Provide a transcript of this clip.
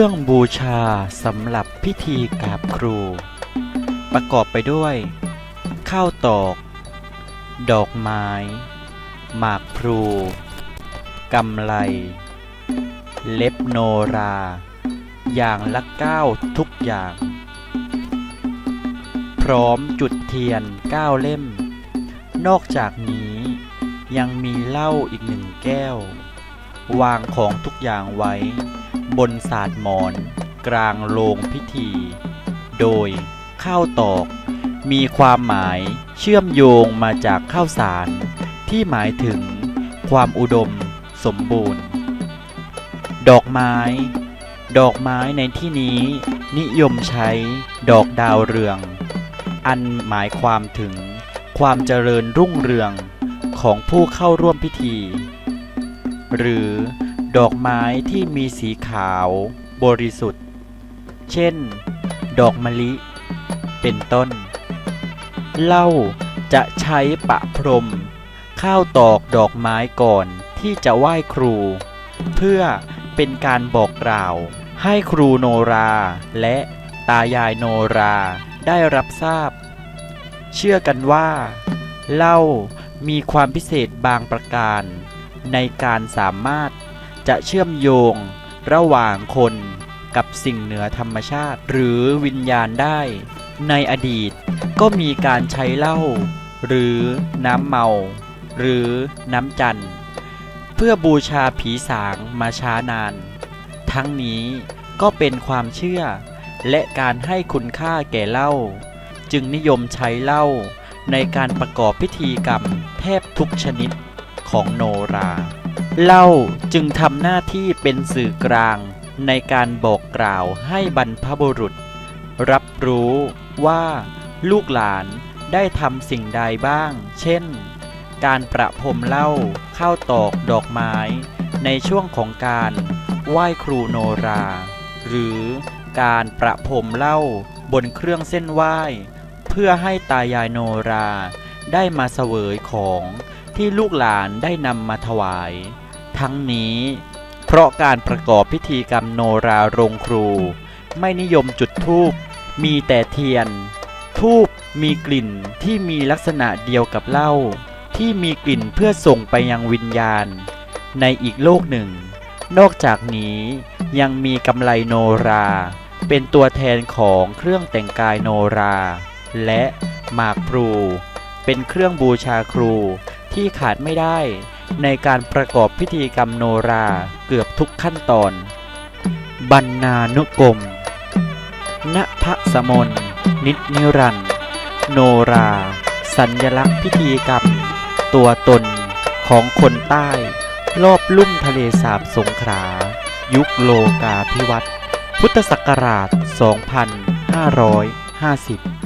รื่องบูชาสำหรับพิธีกราบครู ประกอบไปด้วย ข้าวตอก ดอกไม้ หมากพลูกำไล เล็บโนรา อย่างละเก้าทุกอย่าง พร้อมจุดเทียนเก้าเล่ม นอกจากนี้ยังมีเหล้าอีกหนึ่งแก้ว วางของทุกอย่างไว้ บนศาสตร์มอน กลางโรงพิธี โดยข้าวตอก มีความหมายเชื่อมโยงมาจากข้าวสาร ที่หมายถึงความอุดมสมบูรณ์ ดอกไม้ ดอกไม้ในที่นี้นิยมใช้ดอกดาวเรือง อันหมายความถึงความเจริญรุ่งเรืองของผู้เข้าร่วมพิธี หรือ ดอกไม้ที่มีสีขาวบริสุทธิ์ เช่น ดอกมะลิ เป็นต้น เหล้าจะใช้ปะพรม ข้าวตอกดอกไม้ก่อนที่จะไหว้ครู เพื่อเป็นการบอกกล่าว ให้ครูโนราและตายายโนราได้รับทราบ เชื่อกันว่าเหล้ามีความพิเศษบางประการ ในการสามารถ จะเชื่อมโยง ระหว่างคนกับสิ่งเหนือธรรมชาติ หรือวิญญาณได้ ในอดีตก็มีการใช้เหล้าหรือน้ำเมา หรือน้ำจันทร์เพื่อบูชาผีสางมาช้านาน ทั้งนี้ก็เป็นความเชื่อ และการให้คุณค่าแก่เหล้าจึงนิยมใช้เหล้าในการประกอบพิธีกรรมแทบทุกชนิดของโนรา เล้าจึงทำหน้าที่เป็นสื่อกลางในการบอกกล่าวให้บรรพบุรุษ รับรู้ว่าลูกหลานได้ทำสิ่งใดบ้าง เช่น การประพรมเล้าข้าวตอกดอกไม้ ในช่วงของการไหว้ครูโนรา หรือการประพรมเล้าบนเครื่องเส้นไหว้ เพื่อให้ตายายโนราได้มาเสวยของที่ลูกหลานได้นำมาถวาย ทั้งนี้ เพราะการประกอบพิธีกรรมโนราโรงครู ไม่นิยมจุดธูปมีแต่เทียนทูบมีกลิ่นที่มีลักษณะเดียวกับเหล้าที่มีกลิ่นเพื่อส่งไปยังวิญญาณ ในอีกโลกหนึ่ง นอกจากนี้ยังมีกำไลโนรา เป็นตัวแทนของเครื่องแต่งกายโนรา และหมากพลูเป็นเครื่องบูชาครูที่ขาดไม่ได้ ในการประกอบพิธีกรรมโนราเกือบทุกขั้นตอน บรรณานุกรมณพระสมนนิจนิรันโนรา สัญญลักษณ์พิธีกรรม ตัวตนของคนใต้รอบลุ่มทะเลสาบสงขลายุคโลกาภิวัตน์พุทธศักราช 2550